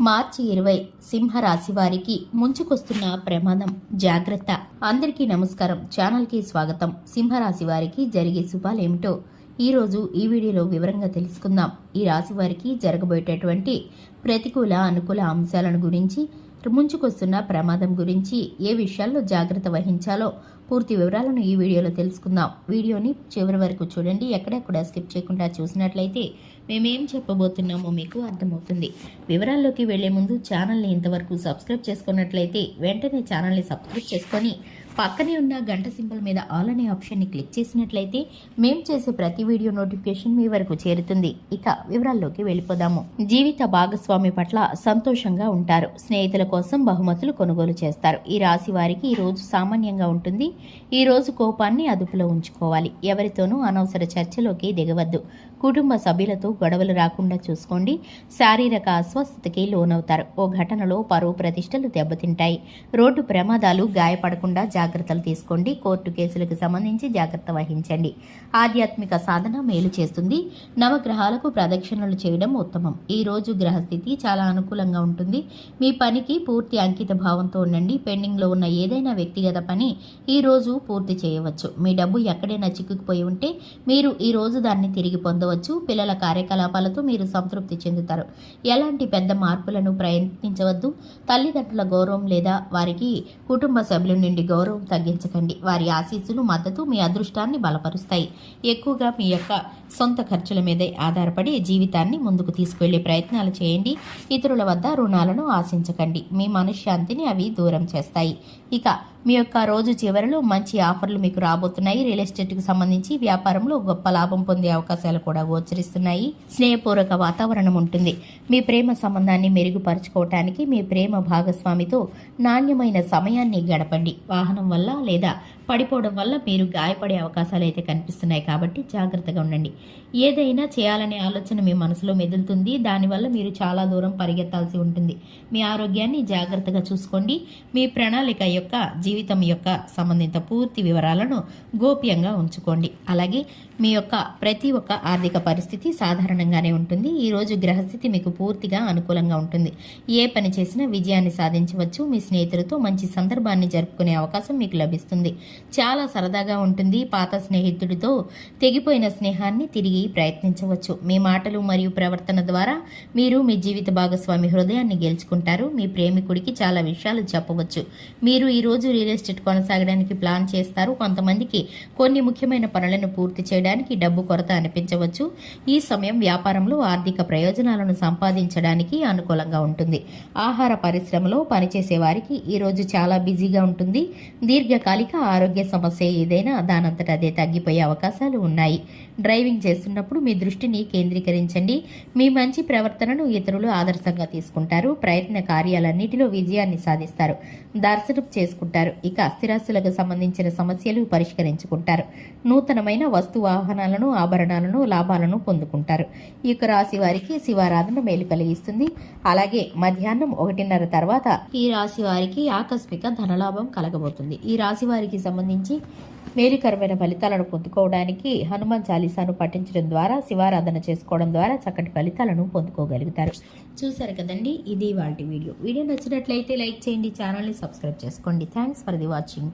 మార్చి ఇరవై సింహరాశి వారికి ముంచుకొస్తున్న ప్రమాదం జాగ్రత్త. అందరికీ నమస్కారం. ఛానల్కి స్వాగతం. సింహరాశి వారికి జరిగే శుభాలేమిటో ఈరోజు ఈ వీడియోలో వివరంగా తెలుసుకుందాం. ఈ రాశి వారికి జరగబోయేటటువంటి ప్రతికూల అనుకూల అంశాలను గురించి ముంచుకొస్తున్న ప్రమాదం గురించి ఏ విషయాల్లో జాగ్రత్త వహించాలో పూర్తి వివరాలను ఈ వీడియోలో తెలుసుకుందాం. వీడియోని చివరి వరకు చూడండి. ఎక్కడెక్కడ స్కిప్ చేయకుండా చూసినట్లయితే మేమేం చెప్పబోతున్నామో మీకు అర్థమవుతుంది. వివరాల్లోకి వెళ్ళే ముందు ఛానల్ని ఇంతవరకు సబ్స్క్రైబ్ చేసుకున్నట్లయితే వెంటనే ఛానల్ని సబ్స్క్రైబ్ చేసుకొని పక్కనే ఉన్న గంట సింబల్ మీద ఆల్ అనే ఆప్షన్ని క్లిక్ చేసినట్లయితే మేము చేసే ప్రతి వీడియో నోటిఫికేషన్ మీ వరకు చేరుతుంది. ఇక వివరాల్లోకి వెళ్ళిపోదాము. జీవిత భాగస్వామి పట్ల సంతోషంగా ఉంటారు. స్నేహితుల కోసం బహుమతులు కొనుగోలు చేస్తారు. ఈ రాశి వారికి ఈ రోజు సామాన్యంగా ఉంటుంది. ఈ రోజు కోపాన్ని అదుపులో ఉంచుకోవాలి. ఎవరితోనూ అనవసర చర్చలోకి దిగవద్దు. కుటుంబ సభ్యులతో గొడవలు రాకుండా చూసుకోండి. శారీరక అస్వస్థతకి లోనవుతారు. ఓ ఘటనలో పరువు ప్రతిష్టలు దెబ్బతింటాయి. రోడ్డు ప్రమాదాలు గాయపడకుండా జాగ్రత్తలు తీసుకోండి. కోర్టు కేసులకు సంబంధించి జాగ్రత్త వహించండి. ఆధ్యాత్మిక సాధన మేలు చేస్తుంది. నవగ్రహాలకు ప్రదక్షిణలు చేయడం ఉత్తమం. ఈ రోజు గ్రహస్థితి చాలా అనుకూలంగా ఉంటుంది. మీ పనికి పూర్తి అంకిత భావంతో ఉండండి. పెండింగ్లో ఉన్న ఏదైనా వ్యక్తిగత పని ఈ రోజు పూర్తి చేయవచ్చు. మీ డబ్బు ఎక్కడైనా చిక్కుకుపోయి ఉంటే మీరు ఈ రోజు దాన్ని తిరిగి పొందవచ్చు. పిల్లల కార్యకలాపాలతో మీరు సంతృప్తి చెందుతారు. ఎలాంటి పెద్ద మార్పులను ప్రయత్నించవద్దు. తల్లిదండ్రుల గౌరవం లేదా వారికి కుటుంబ సభ్యుల నుండి గౌరవం తగ్గించకండి. వారి ఆశీస్సులు మద్దతు మీ అదృష్టాన్ని బలపరుస్తాయి. ఎక్కువగా మీ యొక్క సొంత ఖర్చుల మీదే ఆధారపడి జీవితాన్ని ముందుకు తీసుకువెళ్ళే ప్రయత్నాలు చేయండి. ఇతరుల వద్ద రుణాలను ఆశించకండి. మీ మనశ్శాంతిని అవి దూరం చేస్తాయి. ఇక మీ యొక్క రోజు చివరిలో మంచి ఆఫర్లు మీకు రాబోతున్నాయి. రియల్ ఎస్టేట్కి సంబంధించి వ్యాపారంలో గొప్ప లాభం పొందే అవకాశాలు కూడా గోచరిస్తున్నాయి. స్నేహపూర్వక వాతావరణం ఉంటుంది. మీ ప్రేమ సంబంధాన్ని మెరుగుపరుచుకోవటానికి మీ ప్రేమ భాగస్వామితో నాణ్యమైన సమయాన్ని గడపండి. వాహనం వల్ల లేదా పడిపోవడం వల్ల మీరు గాయపడే అవకాశాలు అయితే కనిపిస్తున్నాయి కాబట్టి జాగ్రత్తగా ఉండండి. ఏదైనా చేయాలనే ఆలోచన మీ మనసులో మెదులుతుంది. దానివల్ల మీరు చాలా దూరం పరిగెత్తాల్సి ఉంటుంది. మీ ఆరోగ్యాన్ని జాగ్రత్తగా చూసుకోండి. మీ ప్రణాళిక యొక్క జీవితం యొక్క సంబంధిత పూర్తి వివరాలను గోప్యంగా ఉంచుకోండి. అలాగే మీ యొక్క ప్రతి ఒక్క ఆర్థిక పరిస్థితి సాధారణంగానే ఉంటుంది. ఈ రోజు గ్రహస్థితి మీకు పూర్తిగా అనుకూలంగా ఉంటుంది. ఏ పని చేసినా విజయాన్ని సాధించవచ్చు. మీ స్నేహితులతో మంచి సందర్భాన్ని జరుపుకునే అవకాశం మీకు లభిస్తుంది. చాలా సరదాగా ఉంటుంది. పాత స్నేహితుడితో తెగిపోయిన స్నేహాన్ని తిరిగి ప్రయత్నించవచ్చు. మీ మాటలు మరియు ప్రవర్తన ద్వారా మీరు మీ జీవిత భాగస్వామి హృదయాన్ని గెలుచుకుంటారు. మీ ప్రేమికుడికి చాలా విషయాలు చెప్పవచ్చు. మీరు ఈ రోజు రియల్ ఎస్టేట్ కొనసాగడానికి ప్లాన్ చేస్తారు. కొంతమందికి కొన్ని ముఖ్యమైన పనులను పూర్తి చేయడం చేయడానికి డబ్బు కొరత అనిపించవచ్చు. ఈ సమయం వ్యాపారంలో ఆర్థిక ప్రయోజనాలను సంపాదించడానికి అనుకూలంగా ఉంటుంది. ఆహార పరిశ్రమలో పనిచేసే వారికి ఈరోజు చాలా బిజీగా ఉంటుంది. దీర్ఘకాలిక ఆరోగ్య సమస్య ఏదైనా దానంతట అదే తగ్గిపోయే అవకాశాలు ఉన్నాయి. డ్రైవింగ్ చేస్తున్నప్పుడు మీ దృష్టిని కేంద్రీకరించండి. మీ మంచి ప్రవర్తనను ఇతరులు ఆదర్శంగా తీసుకుంటారు. ప్రయత్న కార్యాలన్నిటిలో విజయాన్ని సాధిస్తారు. దర్శనం చేసుకుంటారు. ఇక స్థిరాస్తులకు సంబంధించిన సమస్యలు పరిష్కరించుకుంటారు. నూతనమైన వస్తువు వాహనాలను ఆభరణాలను లాభాలను పొందుకుంటారు. ఈ యొక్క రాశి వారికి శివారాధన మేలు కలిగిస్తుంది. అలాగే మధ్యాహ్నం ఒకటిన్నర తర్వాత ఈ రాశి వారికి ఆకస్మిక ధనలాభం కలగబోతుంది. ఈ రాశి వారికి సంబంధించి మేలుకరమైన ఫలితాలను పొందుకోవడానికి హనుమాన్ చాలీసాను పఠించడం ద్వారా శివారాధన చేసుకోవడం ద్వారా చక్కటి ఫలితాలను పొందుకోగలుగుతారు. చూసారు కదండి? ఇది వాటి వీడియో. వీడియో నచ్చినట్లయితే లైక్ చేయండి ఛానల్ని సబ్స్క్రైబ్ చేసుకోండి. Thanks for the watching.